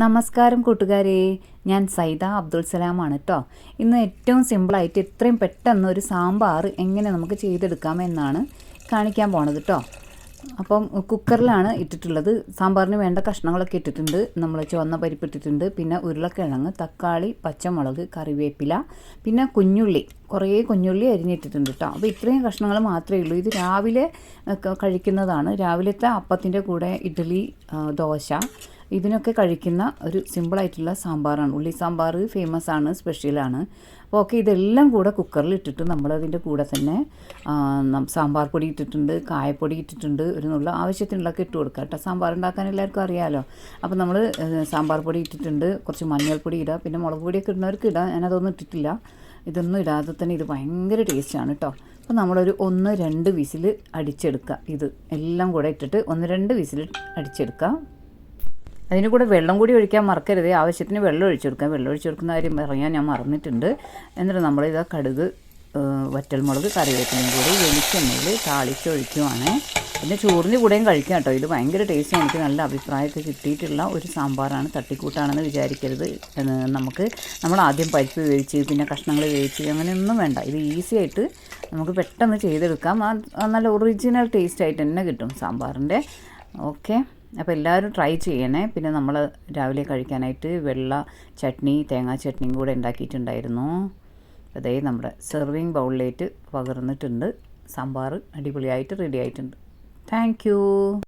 നമസ്കാരം കൂട്ടുകാരെ. ഞാൻ സൈദ അബ്ദുൾ സലാമാണ് കേട്ടോ ഇന്ന് ഏറ്റവും സിമ്പിളായിട്ട് ഇത്രയും പെട്ടെന്ന് ഒരു സാമ്പാർ എങ്ങനെ നമുക്ക് ചെയ്തെടുക്കാം എന്നാണ് കാണിക്കാൻ പോണത് കേട്ടോ അപ്പം കുക്കറിലാണ് ഇട്ടിട്ടുള്ളത്. സാമ്പാറിന് വേണ്ട കഷ്ണങ്ങളൊക്കെ ഇട്ടിട്ടുണ്ട്. നമ്മൾ ചുവന്ന പരിപ്പ് ഇട്ടിട്ടുണ്ട്. പിന്നെ ഉരുളക്കിഴങ്ങ് തക്കാളി പച്ചമുളക് കറിവേപ്പില പിന്നെ കുഞ്ഞുള്ളി. കുറേ കുഞ്ഞുള്ളി അരിഞ്ഞിട്ടിട്ടുണ്ട് കേട്ടോ അപ്പോൾ ഇത്രയും കഷ്ണങ്ങൾ മാത്രമേ ഉള്ളൂ. ഇത് രാവിലെ കഴിക്കുന്നതാണ്. രാവിലത്തെ അപ്പത്തിന്റെ കൂടെ ഇഡ്ഡലി ദോശ ഇതിനൊക്കെ കഴിക്കുന്ന ഒരു സിമ്പിളായിട്ടുള്ള സാമ്പാറാണ്. ഉള്ളി സാമ്പാർ ഫേമസ് ആണ് സ്പെഷ്യലാണ് അപ്പോൾ ഓക്കെ ഇതെല്ലാം കൂടെ കുക്കറിൽ ഇട്ടിട്ട് നമ്മളതിന്റെ കൂടെ തന്നെ സാമ്പാർ പൊടി ഇട്ടിട്ടുണ്ട് കായപ്പൊടി ഇട്ടിട്ടുണ്ട് ഒരു നുള്ള ആവശ്യത്തിനുള്ളതൊക്കെ ഇട്ട് കൊടുക്കുക കേട്ടോ. സാമ്പാർ ഉണ്ടാക്കാൻ എല്ലാവർക്കും അറിയാമല്ലോ അപ്പോൾ നമ്മൾ സാമ്പാർ പൊടി ഇട്ടിട്ടുണ്ട് കുറച്ച് മഞ്ഞൾപ്പൊടി ഇടുക പിന്നെ മുളക് പൊടിയൊക്കെ ഇടുന്നവർക്ക് ഇടാം. ഞാനതൊന്നും ഇട്ടിട്ടില്ല. ഇതൊന്നും ഇടാതെ തന്നെ ഇത് ഭയങ്കര ടേസ്റ്റാണ് കേട്ടോ. അപ്പോൾ നമ്മളൊരു ഒന്ന് രണ്ട് വിസിൽ അടിച്ചെടുക്കുക. ഇത് എല്ലാം കൂടെ ഇട്ടിട്ട് ഒന്ന് രണ്ട് വിസിൽ അടിച്ചെടുക്കുക. അതിന് കൂടെ വെള്ളം കൂടി ഒഴിക്കാൻ മറക്കരുത്. ആവശ്യത്തിന് വെള്ളം ഒഴിച്ചു കൊടുക്കാം. വെള്ളം ഒഴിച്ചു കൊടുക്കുന്ന കാര്യം പറയാൻ ഞാൻ മറന്നിട്ടുണ്ട്. എന്നിട്ട് നമ്മളിത് കടുക് വറ്റൽമുളക് കറിവേപ്പിലയും കൂടി വെളിച്ചെണ്ണയിൽ താളിച്ചൊഴിക്കുവാണ്. പിന്നെ ചോറിന് കൂടെയും കഴിക്കാം കേട്ടോ. ഇത് ഭയങ്കര ടേസ്റ്റ് എനിക്ക് നല്ല അഭിപ്രായമൊക്കെ കിട്ടിയിട്ടുള്ള ഒരു സാമ്പാറാണ് തട്ടിക്കൂട്ടാണെന്ന് വിചാരിക്കരുത്. നമുക്ക് നമ്മൾ ആദ്യം പരിപ്പ് വേവിച്ച് പിന്നെ കഷ്ണങ്ങൾ വേവിച്ച് അങ്ങനെയൊന്നും വേണ്ട. ഇത് ഈസി ആയിട്ട് നമുക്ക് പെട്ടെന്ന് ചെയ്തെടുക്കാം. നല്ല ഒറിജിനൽ ടേസ്റ്റ് ആയിട്ട് തന്നെ കിട്ടും സാമ്പാറിന്റെ. ഓക്കെ. അപ്പോൾ എല്ലാവരും ട്രൈ ചെയ്യണേ. പിന്നെ നമ്മൾ രാവിലെ കഴിക്കാനായിട്ട് വെള്ള ചട്നി തേങ്ങാ ചട്നിയും കൂടെ ഉണ്ടാക്കിയിട്ടുണ്ടായിരുന്നു. അതേ നമ്മുടെ സെർവിങ് ബൗളിലേക്ക് പകർന്നിട്ടുണ്ട്. സാമ്പാർ അടിപൊളിയായിട്ട് റെഡി ആയിട്ടുണ്ട്. താങ്ക്